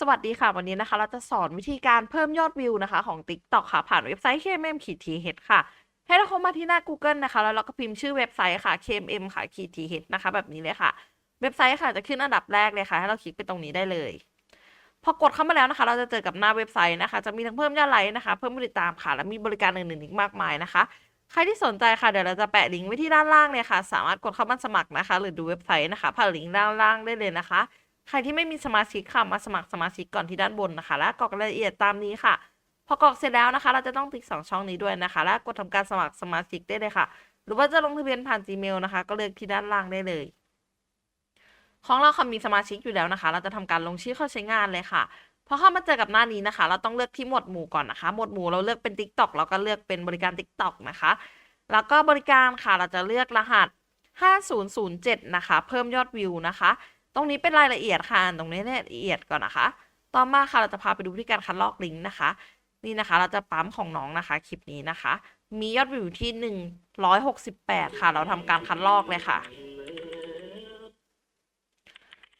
สวัสดีค่ะ วันนี้นะคะ เราจะสอนวิธีการเพิ่มยอดวิวนะคะ ของ TikTok ค่ะ ผ่านเว็บไซต์ KMM ขีด th ค่ะ ให้เราเข้ามาที่หน้า Google นะคะ แล้วเราก็พิมพ์ชื่อเว็บไซต์ค่ะ KMM ค่ะขีด th นะคะ แบบนี้เลยค่ะ เว็บไซต์ค่ะจะขึ้นอันดับแรกเลยค่ะ ให้เราคลิกไปตรงนี้ได้เลย พอกดเข้ามาแล้วนะคะ เราจะเจอกับหน้าเว็บไซต์นะคะ จะมีทั้งเพิ่มยอดไลค์นะคะ เพิ่มผู้ติดตามค่ะ และมีบริการอื่นๆอีกมากมายนะคะ ใครที่สนใจค่ะ เดี๋ยวเราจะแปะลิงก์ไว้ที่ด้านล่างเลยค่ะ สามารถกดเข้ามาสมัครนะคะ หรือดูเว็บไซต์นะคะผ่านลิงก์ด้านล่างได้เลยนะคะ ใครที่ไม่มีสมาชิกค่ะมาสมัครสมาชิกก่อนที่ด้านบนนะคะ และกรอกรายละเอียดตามนี้ค่ะ พอกรอกเสร็จแล้วนะคะ เราจะต้องติ๊กสองช่องนี้ด้วยนะคะ และกดทำการสมัครสมาชิกได้เลยค่ะ หรือว่าจะลงทะเบียนผ่าน Gmail นะคะ ก็เลือกที่ด้านล่างได้เลยของเราค่ะมีสมาชิกอยู่แล้วนะคะ เราจะทำการลงชื่อเข้าใช้งานเลยค่ะพอเข้ามาเจอกับหน้านี้นะคะ เราต้องเลือกที่หมวดหมู่ก่อนนะคะ หมวดหมู่เราเลือกเป็น TikTok เราก็เลือกเป็นบริการ TikTok นะคะ แล้วก็บริการค่ะเราจะเลือกรหัส 5007 นะคะ เพิ่มยอดวิวนะคะ ตรงนี้เป็นรายละเอียดค่ะตรงนี้รายละเอียดก่อนนะคะ ต่อมาค่ะเราจะพาไปดูวิธีการคัดลอกลิงก์นะคะ นี่นะคะ เราจะปั๊มของน้องนะคะคลิปนี้นะคะ มียอดวิวที่168ค่ะ เราทำการคัดลอกเลยค่ะ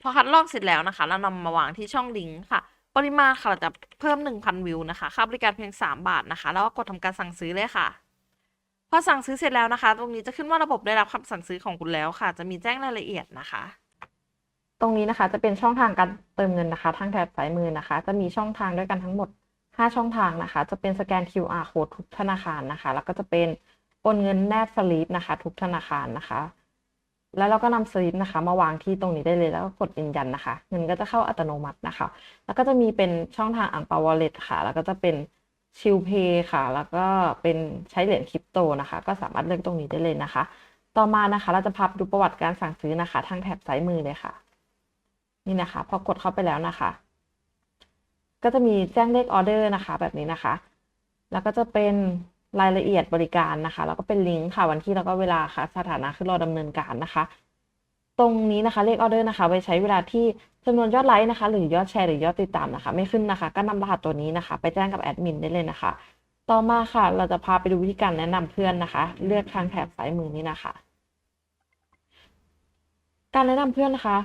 พอคัดลอกเสร็จแล้วนะคะเรานำมาวางที่ช่องลิงก์ค่ะ ปริมาณค่ะเราจะเพิ่ม1,000วิวนะคะค่าบริการเพียง3บาทนะคะ แล้วก็กดทำการสั่งซื้อเลยค่ะพอสั่งซื้อเสร็จแล้วนะคะ ตรงนี้จะขึ้นว่าระบบได้รับคำสั่งซื้อของคุณแล้วค่ะ จะมีแจ้งรายละเอียดนะคะ ตรงนี้นะคะจะเป็นช่องทางการเติมเงินนะคะ ทางแถบซ้ายมือนะคะ จะมีช่องทางด้วยกันทั้งหมด 5 ช่องทางนะคะ จะเป็นสแกน QR code ทุกธนาคารนะคะ แล้วก็จะเป็นโอนเงินแนบสลิปนะคะ ทุกธนาคารนะคะ แล้วเราก็นำสลิปนะคะ มาวางที่ตรงนี้ได้เลยแล้วก็กดยืนยันนะคะ เงินก็จะเข้าอัตโนมัตินะคะ แล้วก็จะมีเป็นช่องทางอ่างเปาวอลเล็ตค่ะ แล้วก็จะเป็นชิลเพย์ค่ะ แล้วก็เป็นใช้เหรียญคริปโตนะคะ ก็สามารถเลือกตรงนี้ได้เลยนะคะ ต่อมานะคะ เราจะพาไปดูประวัติการสั่งซื้อนะคะ ทางแถบซ้ายมือเลยค่ะ นี่นะคะ พอกดเข้าไปแล้วนะคะ ก็จะมีแจ้งเลขออเดอร์นะคะ แบบนี้นะคะ แล้วก็จะเป็นรายละเอียดบริการนะคะ แล้วก็เป็นลิงก์ค่ะวันที่แล้วก็เวลาค่ะ สถานะคือรอดำเนินการนะคะ ตรงนี้นะคะเลขออเดอร์นะคะไว้ใช้เวลาที่จำนวนยอดไลค์นะคะ หรือยอดแชร์หรือยอดติดตามนะคะ ไม่ขึ้นนะคะ ก็นำรหัสตัวนี้นะคะ ไปแจ้งกับแอดมินได้เลยนะคะ ต่อมาค่ะ เราจะพาไปดูวิธีการแนะนำเพื่อนนะคะ เลือกทางแถบซ้ายมือนี้นะคะ การแนะนำเพื่อนนะคะ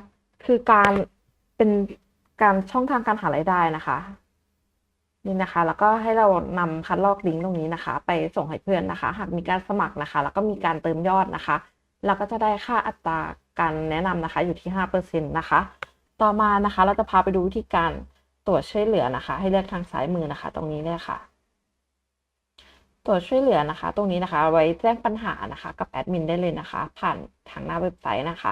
คือการเป็นการช่องทางการหารายได้นะคะ นี่นะคะ แล้วก็ให้เรานำคัดลอกลิงก์ตรงนี้นะคะ ไปส่งให้เพื่อนนะคะ หากมีการสมัครนะคะ แล้วก็มีการเติมยอดนะคะ เราก็จะได้ค่าอัตราการแนะนำนะคะ อยู่ที่ห้าเปอร์เซ็นต์นะคะ ต่อมานะคะ เราจะพาไปดูวิธีการตรวจช่วยเหลือนะคะ ให้เลือกทางซ้ายมือนะคะ ตรงนี้เลยค่ะตรวจช่วยเหลือนะคะ ตรงนี้นะคะ ไว้แจ้งปัญหานะคะ กับแอดมินได้เลยนะคะ ผ่านทางหน้าเว็บไซต์นะคะ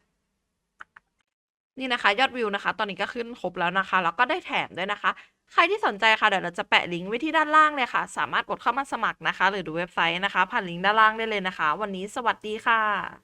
นี่นะคะ ยอดวิวนะคะ ตอนนี้ก็ขึ้นครบแล้วนะคะ แล้วก็ได้แถมด้วยนะคะ ใครที่สนใจค่ะเดี๋ยวเราจะแปะลิงก์ไว้ที่ด้านล่างเลยค่ะ สามารถกดเข้ามาสมัครนะคะ หรือดูเว็บไซต์นะคะ ผ่านลิงก์ด้านล่างได้เลยนะคะ วันนี้สวัสดีค่ะ